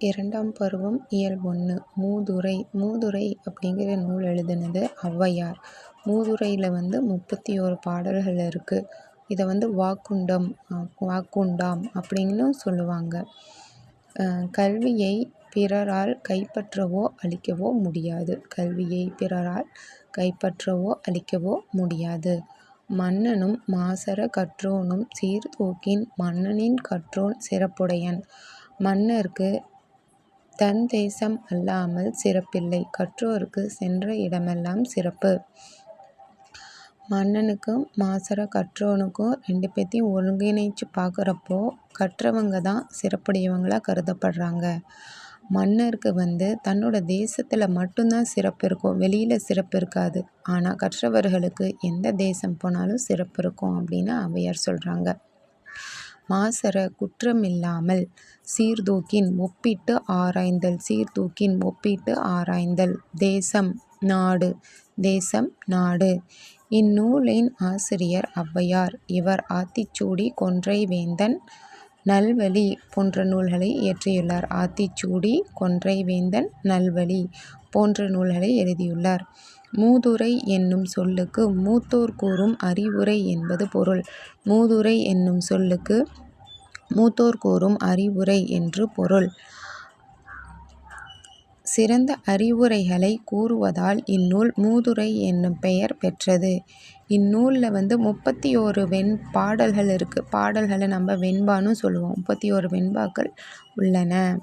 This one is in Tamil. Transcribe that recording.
இரண்டாம் பருவம் இயல் ஒன்று மூதுரை மூதுரை அப்படிங்கிற நூல் எழுதினது ஔவையார். மூதுரையில் வந்து முப்பத்தி ஓரு பாடல்கள் இருக்குது இதை வந்து வாக்குண்டம் வாக்குண்டாம் அப்படின்னும் சொல்லுவாங்க. கல்வியை பிறரால் கைப்பற்றவோ அழிக்கவோ முடியாது. கல்வியை பிறரால் கைப்பற்றவோ அழிக்கவோ முடியாது. மன்னனும் மாசர கற்றோனும் சீர்தூக்கின் மன்னனின் கற்றோன் சிறப்புடையன். மன்னருக்கு தன் தேசம் அல்லாமல் சிறப்பில்லை. கற்றோருக்கு சென்ற இடமெல்லாம் சிறப்பு. மன்னனுக்கும் மாசற கற்றோனுக்கும் ரெண்டு பேர்த்தையும் ஒருங்கிணைச்சு பார்க்குறப்போ கற்றவங்க தான் சிறப்புடையவங்களாக கருதப்படுறாங்க. மன்னருக்கு வந்து தன்னோட தேசத்தில் மட்டும்தான் சிறப்பு இருக்கும். வெளியில் சிறப்பு இருக்காது. ஆனால் கற்றவர்களுக்கு எந்த தேசம் போனாலும் சிறப்பு இருக்கும் அப்படின்னு ஔவையார் சொல்கிறாங்க மாசற குற்றமில்லாமல் சீர்தூக்கின் ஒப்பிட்டு ஆராய்ந்தல் சீர்தூக்கின் ஒப்பிட்டு ஆராய்ந்தல். தேசம் நாடு தேசம் நாடு. இந்நூலின் ஆசிரியர் ஔவையார். இவர் ஆத்திச்சூடி கொன்றை வேந்தன் நல்வழி போன்ற நூல்களை இயற்றியுள்ளார். ஆத்திச்சூடி கொன்றை வேந்தன் நல்வழி போன்ற நூல்களை எழுதியுள்ளார். மூதுரை என்னும் சொல்லுக்கு மூத்தோர் கூறும் அறிவுரை என்பது பொருள். மூதுரை என்னும் சொல்லுக்கு மூத்தோர் கூறும் அறிவுரை என்று பொருள். சிறந்த அறிவுரைகளை கூறுவதால் இந்நூல் மூதுரை என்னும் பெயர் பெற்றது. இந்நூலில் வந்து முப்பத்தி ஓரு வெண் பாடல்கள் இருக்குது பாடல்களை நம்ம வெண்பான்னு சொல்லுவோம். முப்பத்தி ஓரு வெண்பாக்கள் உள்ளன.